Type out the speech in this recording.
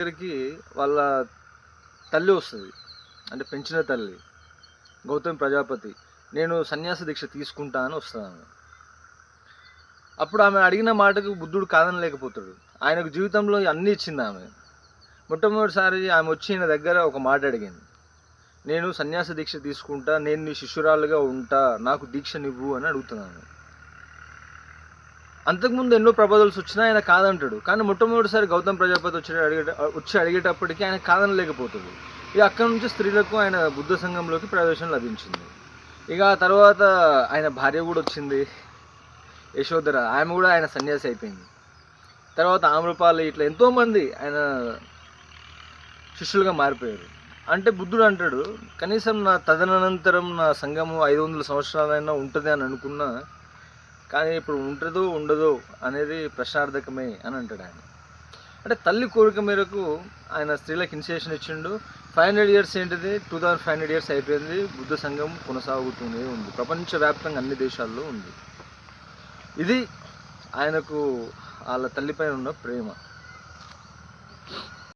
దగ్గరికి వాళ్ళ తల్లి వస్తుంది. అంటే పెంచిన తల్లి. గౌతమ్ ప్రజాపతి. నేను సన్యాస దీక్ష తీసుకుంటా అని వస్తుంది అప్పుడు ఆమె అడిగిన మాటకు బుద్ధుడు కాదనలేకపోతాడు. ఆయనకు జీవితంలో అన్నీ ఇచ్చింది ఆమె. మొట్టమొదటిసారి ఆమె వచ్చి ఈయన దగ్గర ఒక మాట అడిగింది. నేను సన్యాస దీక్ష తీసుకుంటా నేను నీ శిష్యురాలుగా ఉంటా నాకు దీక్ష నివ్వు అని అడుగుతున్నాను. అంతకుముందు ఎన్నో ప్రపోజల్స్ వచ్చినా ఆయన కాదంటాడు. కానీ మొట్టమొదటిసారి గౌతమ్ ప్రజాపతి వచ్చి అడిగే వచ్చి అడిగేటప్పటికి ఆయన కాదనలేకపోతుంది. ఇక అక్కడి నుంచి స్త్రీలకు ఆయన బుద్ధ సంఘంలోకి ప్రవేశం లభించింది. ఇక ఆ తర్వాత ఆయన భార్య కూడా వచ్చింది. యశోధర ఆమె కూడా ఆయన సన్యాసి అయిపోయింది. తర్వాత ఆమ్రపాలి ఇట్లా ఎంతోమంది ఆయన శిష్యులుగా మారిపోయారు. అంటే బుద్ధుడు అంటాడు కనీసం నా తదనంతరం నా సంఘము ఐదు వందల సంవత్సరాలైనా ఉంటుంది అని అనుకున్నా కానీ ఇప్పుడు ఉంటుందో ఉండదో అనేది ప్రశ్నార్థకమే అని అంటాడు ఆయన. అంటే తల్లి కోరిక మేరకు ఆయన స్త్రీలకు ఇనిషియేషన్ ఇచ్చిండు. ఫైవ్ హండ్రెడ్ ఇయర్స్ ఏంటిది? Two thousand five hundred years అయిపోయింది. బుద్ధ సంఘం కొనసాగుతూనే ఉంది. ప్రపంచవ్యాప్తంగా అన్ని దేశాల్లో ఉంది. ఇది ఆయనకు వాళ్ళ తల్లిపైన ఉన్న ప్రేమ.